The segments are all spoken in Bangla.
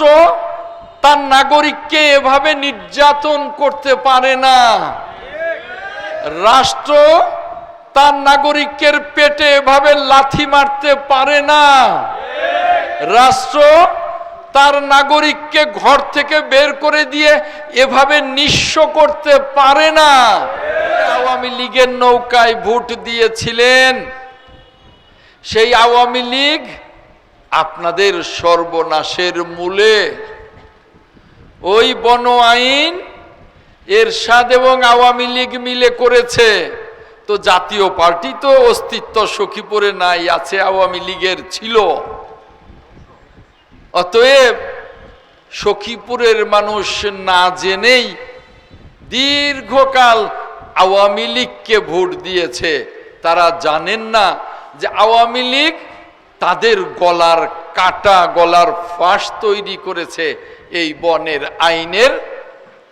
রাষ্ট্র তার নাগরিককে এভাবে নির্যাতন করতে পারে না। রাষ্ট্র তার নাগরিকের পেটে এভাবে লাথি মারতে পারে না। রাষ্ট্র তার নাগরিককে ঘর থেকে বের করে দিয়ে এভাবে নিঃস্ব করতে পারে না। আওয়ামী লীগের নৌকায় ভোট দিয়েছিলেন। সেই আওয়ামী লীগ আপনাদের সর্বনাশের মূলে। ওই বন আইন এরশাদ এবং আওয়ামী লীগ মিলে করেছে। তো জাতীয় পার্টি তো অস্তিত্ব সখীপুরে নাই, আছে আওয়ামী লীগের ছিল। অতএব সখীপুরের মানুষ না জেনেই দীর্ঘকাল আওয়ামী লীগকে ভোট দিয়েছে। তারা জানেন না যে আওয়ামী লীগ তাদের গলার কাটা, গলার ফাঁস তৈরি করেছে এই বনের আইনের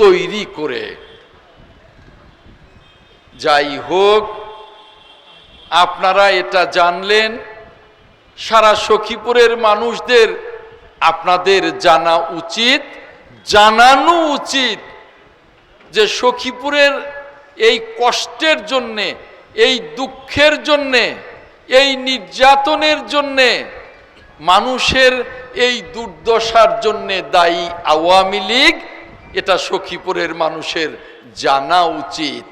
তৈরি করে। যাই হোক, আপনারা এটা জানলেন, সারা সখীপুরের মানুষদের আপনাদের জানা উচিত, জানানো উচিত যে সখীপুরের এই কষ্টের জন্যে, এই দুঃখের জন্যে এই নির্যাতনের জন্যে, মানুষের এই দুর্দশার জন্যে দায়ী আওয়ামী লীগ, এটা সখীপুরের মানুষের জানা উচিত।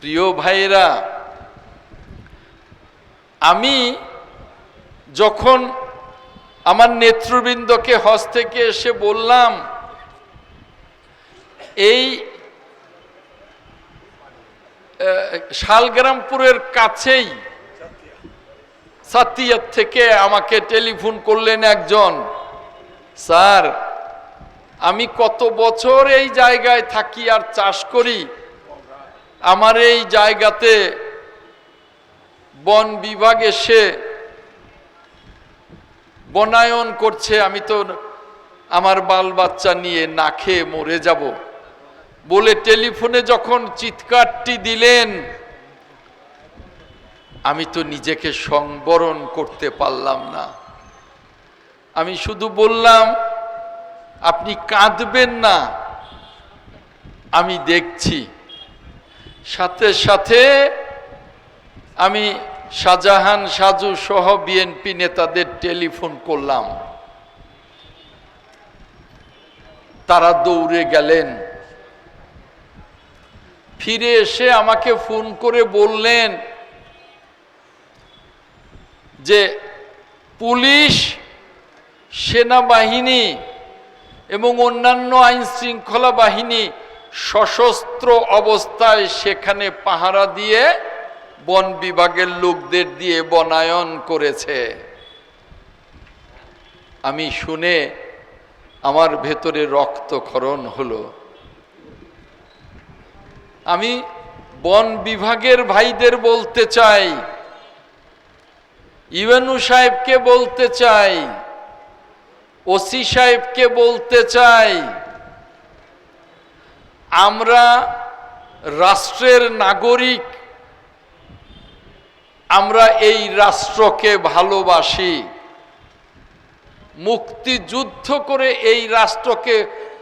প্রিয় ভাইরা আমি যখন আমার নেতৃবৃন্দকে হজ থেকে এসে বললাম, এই শালগ্রামপুরের কাছেই সাতিয়ার থেকে আমাকে টেলিফোন করলেন একজন। স্যার, আমি কত বছর এই জায়গায় থাকি আর চাষ করি? আমার এই জায়গাতে বন বিভাগ এসে বনায়ন করছে, আমি তো আমার বাল বাচ্চা নিয়ে না খেয়ে মরে যাব। বলে টেলিফোনে যখন চিৎকারটি দিলেন, আমি তো নিজেকে সংবরণ করতে পারলাম না। আমি শুধু বললাম, আপনি কাঁদবেন না, আমি দেখছি। সাথে সাথে আমি শাহজাহান, সাজু সহ বিএনপি নেতাদের টেলিফোন করলাম। তারা দৌড়ে গেলেন। ফিরে এসে আমাকে ফোন করে বললেন যে, পুলিশ, সেনাবাহিনী এবং অন্যান্য আইন শৃঙ্খলা বাহিনী সশস্ত্র অবস্থায় সেখানে পাহারা দিয়ে বন বিভাগের লোকদের দিয়ে বনায়ন করেছে। আমি শুনে আমার ভেতরে রক্তক্ষরণ হলো। আমি বন বিভাগের ভাইদের বলতে চাই ইউএনু সাহেবকে বলতে চাই, ওসি সাহেবকে বলতে চাই, আমরা রাষ্ট্রের নাগরিক, আমরা এই রাষ্ট্রকে ভালোবাসি। মুক্তিযুদ্ধ করে এই রাষ্ট্রকে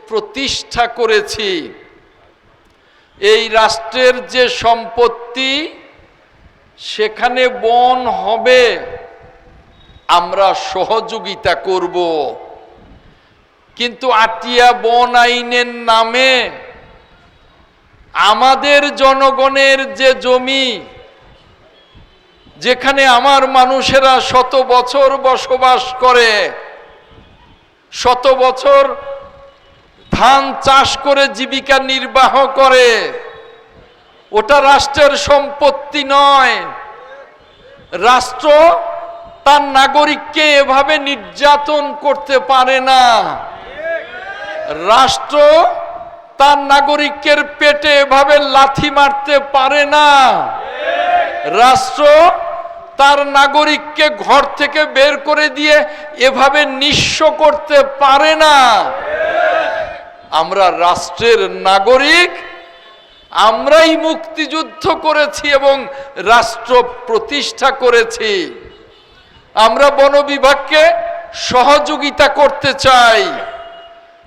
প্রতিষ্ঠা করেছি। এই রাষ্ট্রের যে সম্পত্তি, সেখানে বন হবে। আমরা সহযোগিতা করব। কিন্তু আটিয়া বন আইনের নামে আমাদের জনগণের যে জমি, যেখানে আমার মানুষেরা শত বছর বসবাস করে, শত বছর ধান চাষ করে জীবিকা নির্বাহ করে, ওটা রাষ্ট্রের সম্পত্তি নয়। রাষ্ট্র তার নাগরিককে এভাবে নির্যাতন করতে পারে না। রাষ্ট্র তার নাগরিকের পেটে এভাবে লাথি মারতে পারে না। রাষ্ট্র তার নাগরিককে ঘর থেকে বের করে দিয়ে এভাবে নিঃস্ব করতে পারে না। আমরা রাষ্ট্রের নাগরিক, আমরাই মুক্তিযুদ্ধ করেছি এবং রাষ্ট্র প্রতিষ্ঠা করেছি। আমরা বন বিভাগকে সহযোগিতা করতে চাই।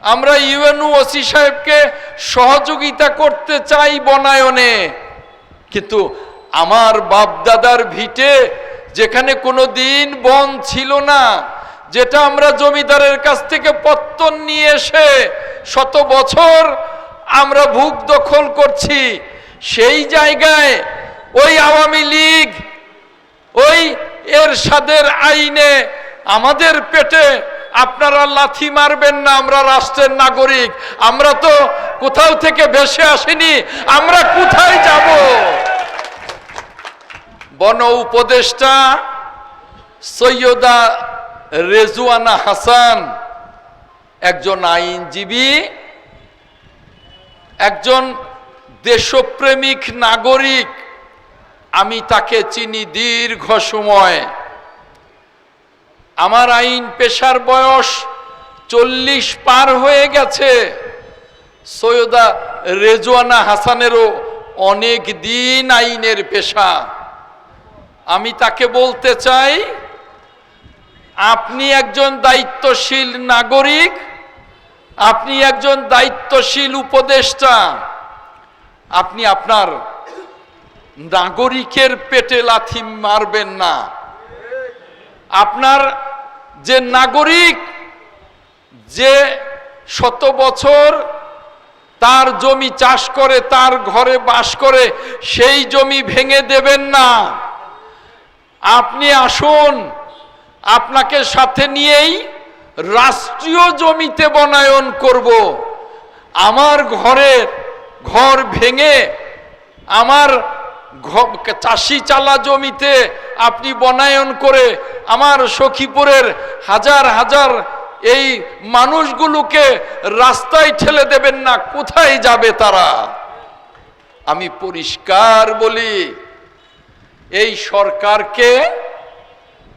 আমরা ইউএনউ ওসি সাহেবকে সহযোগিতা করতে চাই বনায়নে। কিন্তু আমার বাপদাদার ভিটে যেখানে কোনো দিন বন ছিল না যেটা আমরা জমিদারের কাছ থেকে পত্তন নিয়ে এসে শত বছর আমরা ভূখ দখল করছি, সেই জায়গায় ওই আওয়ামী লীগ, ওই এর সাদের আইনে আমাদের পেটে আপনারা লাথি মারবেন না, আমরা রাষ্ট্রের নাগরিক, আমরা তো কোথাও থেকে ভেসে আসিনি, আমরা কোথায় যাব? বন উপদেষ্টা সৈয়দা রেজুয়ানা হাসান, একজন আইনজীবী, একজন দেশপ্রেমিক নাগরিক, আমি তাকে চিনি দীর্ঘ সময়। আমার আইন পেশার বয়স চল্লিশ পার হয়ে গেছে। সৈয়দা রেজুয়ানা হাসানেরও অনেক দিন আইনের পেশা। আমি তাকে বলতে চাই আপনি একজন দায়িত্বশীল নাগরিক, আপনি একজন দায়িত্বশীল উপদেষ্টা, আপনি আপনার নাগরিকের পেটে লাথি মারবেন না। আপনার যে নাগরিক যে শত বছর তার জমি চাষ করে, তার ঘরে বাস করে, সেই জমি ভেঙে দেবেন না। আপনি আসুন আপনাকে সাথে নিয়েই রাষ্ট্রীয় জমিতে বনায়ন করব। আমার ঘরের ঘর ভেঙে আমার চাষি চালা জমিতে আপনি বনায়ন করে আমার সখীপুরের হাজার হাজার এই মানুষগুলোকে রাস্তায় ঠেলে দেবেন না, কোথায় যাবে তারা? আমি পরিষ্কার বলি, এই সরকারকে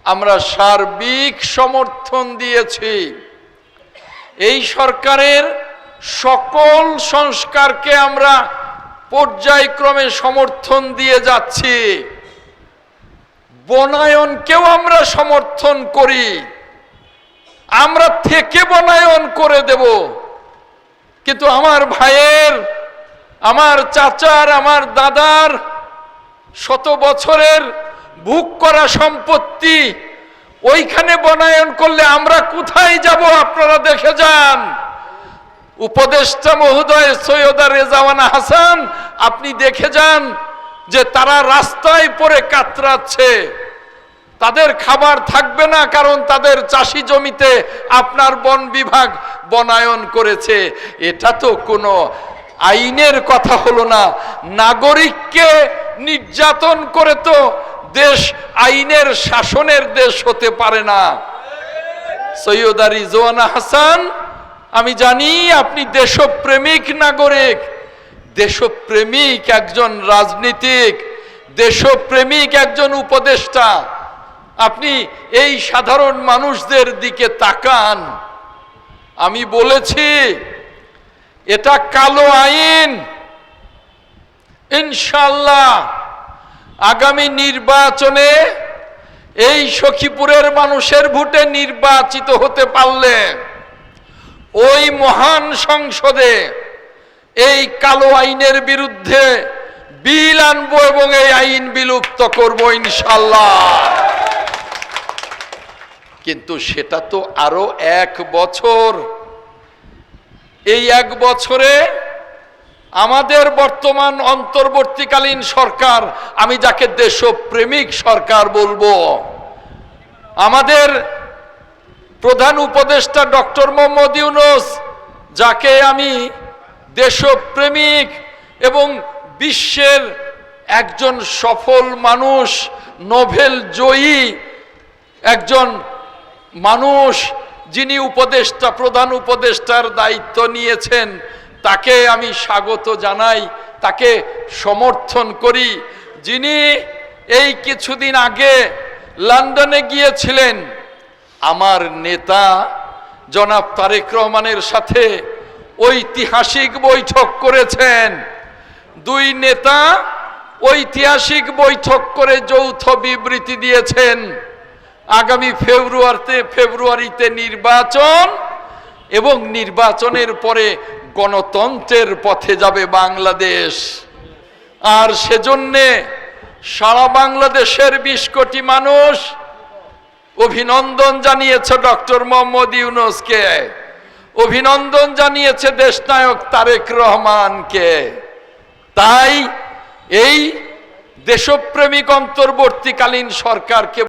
আমরা সার্বিক সমর্থন দিয়েছি। এই সরকারের সকল সংস্কারকে আমরা পর্যায়ক্রমে সমর্থন দিয়ে যাচ্ছি। বনায়নকেও আমরা সমর্থন করি। আমরা থেকে বনায়ন করে দেব। কিন্তু আমার ভাইয়ের, আমার চাচার, আমার দাদার শত বছরের বুক করা সম্পত্তি ওইখানে বনায়ন করলে আমরা কোথায় যাব আপনারা দেখে যান। উপদেষ্টা মহোদয় সৈয়দা রেজাওয়ানা হাসান, আপনি দেখে যান যে তারা রাস্তায় পরে কাতরাচ্ছে। তাদের খাবার থাকবে না কারণ তাদের চাষি জমিতে আপনার বন বিভাগ বনায়ন করেছে। এটা তো কোনো আইনের কথা হলো না। নাগরিককে নির্যাতন করে তো দেশ আইনের শাসনের দেশ হতে পারে না। সৈয়দা রিজওয়ানা হাসান, আমি জানি আপনি দেশপ্রেমিক নাগরিক। দেশপ্রেমিক একজন রাজনীতিক, দেশপ্রেমিক একজন উপদেষ্টা। আপনি এই সাধারণ মানুষদের দিকে তাকান। আমি বলেছি, এটা কালো আইন। ইনশাল্লাহ আগামী নির্বাচনে এই সখীপুরের মানুষের ভোটে নির্বাচিত হতে পারলে ওই মহান সংসদে এই কালো আইনের বিরুদ্ধে বিল আনব এবং এই আইন বিলুপ্ত করব ইনশাল্লাহ কিন্তু সেটা তো আরও এক বছর। এই এক বছরে আমাদের বর্তমান অন্তর্বর্তীকালীন সরকার, আমি যাকে দেশপ্রেমিক সরকার বলব, আমাদের প্রধান উপদেষ্টা ডক্টর মোহাম্মদ ইউনুস, যাকে আমি দেশপ্রেমিক এবং বিশ্বের একজন সফল মানুষ, নোভেল জয়ী একজন মানুষ, যিনি উপদেষ্টা, প্রধান উপদেষ্টার দায়িত্ব নিয়েছেন তাকে আমি স্বাগত জানাই, তাকে সমর্থন করি। যিনি এই কিছুদিন আগে লন্ডনে গিয়েছিলেন, আমার নেতা জনাব তারেক রহমানের সাথে ঐতিহাসিক বৈঠক করেছেন। দুই নেতা ঐতিহাসিক বৈঠক করে যৌথ বিবৃতি দিয়েছেন। আগামী ফেব্রুয়ারিতে ফেব্রুয়ারিতে নির্বাচন এবং নির্বাচনের পরে গণতন্ত্রের পথে যাবে বাংলাদেশ। আর সেজন্যে সারা বাংলাদেশের বিশ কোটি মানুষ অভিনন্দন জানিয়েছে ডক্টর মোহাম্মদ ইউনুসকে। অভিনন্দন জানিয়েছে দেশনায়ক তারেক রহমানকে। তাই এই দেশপ্রেমিক অন্তর্বর্তীকালীন সরকারকে